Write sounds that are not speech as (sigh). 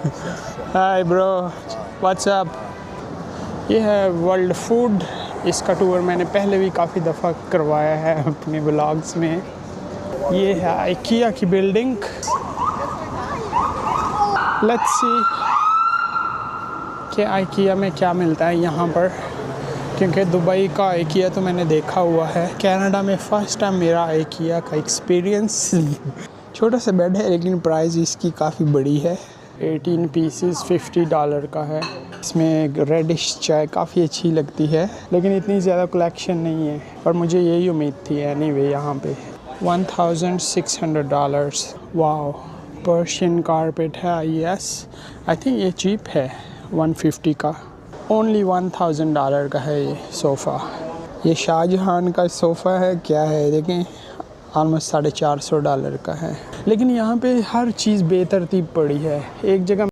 Hi bro what's up ये है world food इसका टूर मैंने पहले भी काफ़ी दफ़ा करवाया है अपने ब्लॉग्स में. ये है आइकिया की बिल्डिंग लेट्स सी कि आइकिया में क्या मिलता है यहाँ पर. क्योंकि दुबई का आइकिया तो मैंने देखा हुआ है. कनाडा में फ़र्स्ट टाइम मेरा आइकिया का एक्सपीरियंस (laughs) छोटा सा बेड है, लेकिन प्राइस इसकी काफ़ी बड़ी है. 18 पीसेस 50 डॉलर का है। इसमें रेडिश चाय काफ़ी अच्छी लगती है, लेकिन इतनी ज़्यादा कलेक्शन नहीं है। पर मुझे यही उम्मीद थी एनी वे यहाँ पे। 1600 डॉलर्स वाओ पर्शियन कारपेट है यस आई थिंक ये चीप है 150 का। ओनली 1000 डॉलर का है ये सोफ़ा ये शाहजहान का सोफ़ा है, क्या है, देखें। ऑलमोस्ट साढ़े चार सौ डॉलर का है। लेकिन यहाँ पे हर चीज़ बेतरतीब पड़ी है। एक जगह